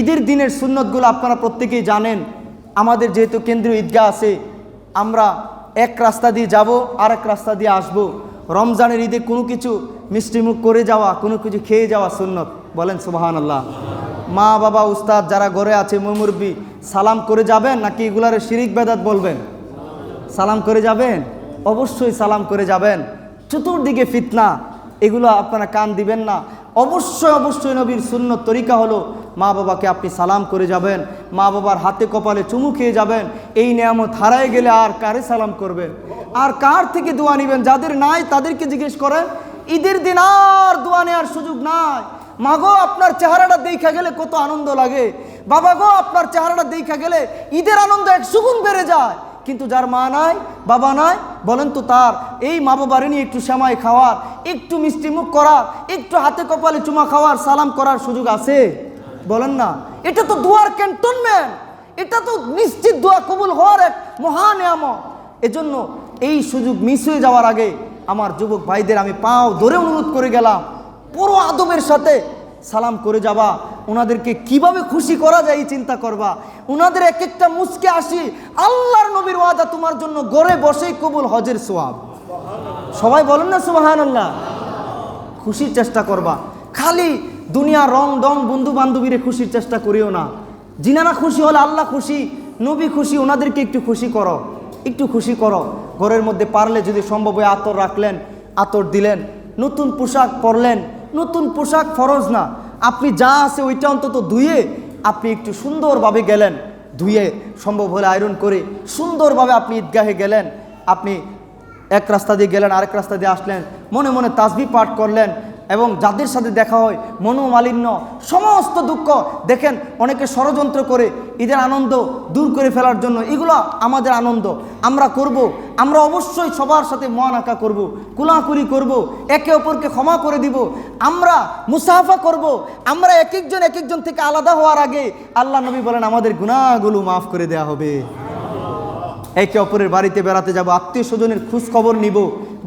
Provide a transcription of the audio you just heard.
ঈদের দিনের সুন্নতগুলো আপনারা প্রত্যেকেই জানেন। আমাদের যেহেতু কেন্দ্রীয় ঈদগাহ আছে, আমরা এক রাস্তা দিয়ে যাব আর এক রাস্তা দিয়ে আসব। রমজানের ঈদে কোনো কিছু মিষ্টিমুখ করে যাওয়া, কোনো কিছু খেয়ে যাওয়া সুন্নত। বলেন সুবাহান আল্লাহ মা, বাবা, উস্তাদ যারা ঘরে আছে মুমুরবি সালাম করে যাবেন নাকি এগুলারে শিরিক বেদাত বলবেন? সালাম করে যাবেন? অবশ্যই সালাম করে যাবেন। চতুর্দিকে ফিতনা, এগুলো আপনারা কান দিবেন না। অবশ্যই অবশ্যই নবীর শূন্য তরিকা হলো, মা বাবাকে আপনি সালাম করে যাবেন, মা বাবার হাতে কপালে চুমু খেয়ে যাবেন, এই নিয়ামত হারায় গেলে আর কারে সালাম করবেন আর কার থেকে দোয়া নেবেন? যাদের নাই, তাদেরকে জিজ্ঞেস করেন, ঈদের দিন আর দোয়া নেওয়ার সুযোগ নাই। মাগো আপনার চেহারাটা দেখা গেলে কত আনন্দ লাগে। বাবা গো, আপনার চেহারাটা দেখা গেলে ঈদের আনন্দ এক সুগুণ বেড়ে যায়। কিন্তু যার মা নাই, বাবা নাই, বলেন তো তার, এই মা বাবার নিয়ে একটু সেমাই খাওয়ার, একটু মিষ্টি মুখ করার, একটু হাতে কপালে চুমা খাওয়ার, সালাম করার সুযোগ আছে? বলেন না। এটা তো দুয়ার ক্যান্টনমেন্ট এটা তো নিশ্চিত দোয়া কবুল হওয়ার এক মহান নিয়ামত। এজন্য এই সুযোগ মিস হয়ে যাওয়ার আগে আমার যুবক ভাইদের আমি পাও ধরে অনুরোধ করে গেলাম, পুরো আদবের সাথে সালাম করে যাবা। ওনাদেরকে কীভাবে খুশি করা যায় চিন্তা করবা? ওনাদের এক একটা মুসকে আসি, আল্লাহর নবীর ওয়াদা তোমার জন্য গড়ে বসেই কবুল হজের সোয়াব। সবাই বলেন না সুবাহান আল্লাহ খুশির চেষ্টা করবা। খালি দুনিয়া রং ডং বন্ধু বান্ধবীরে খুশির চেষ্টা করিও না। জিনারা খুশি হলে আল্লাহ খুশি, নবী খুশি ওনাদেরকে একটু খুশি করো। একটু খুশি করো। ঘরের মধ্যে পারলে যদি সম্ভব হয় আতর রাখলেন, আতর দিলেন, নতুন পোশাক পরলেন নতুন পোশাক ফরজ না। আপনি যা আছে ওইটা অন্তত ধুয়ে আপনি একটু সুন্দরভাবে গেলেন। ধুয়ে সম্ভব হলে আয়রন করে সুন্দরভাবে আপনি ঈদগাহে গেলেন। আপনি এক রাস্তা দিয়ে গেলেন, আরেক রাস্তা দিয়ে আসলেন। মনে মনে তাজবি পাঠ করলেন। এবং যাদের সাথে দেখা হয়, মনোমালিন্য, সমস্ত দুঃখ, দেখেন অনেকে ষড়যন্ত্র করে ঈদের আনন্দ দূর করে ফেলার জন্য। এগুলো আমাদের আনন্দ। আমরা করব, আমরা অবশ্যই সবার সাথে মন আঁকা করব, কুলাকুলি করব, একে অপরকে ক্ষমা করে দিব। আমরা মুসাফা করব, আমরা এক একজন এক একজন থেকে আলাদা হওয়ার আগে আল্লাহ নবী বলেন, আমাদের গুণাগুলো মাফ করে দেয়া হবে। একে অপরের বাড়িতে বেড়াতে যাব, আত্মীয় স্বজনের খবর নিব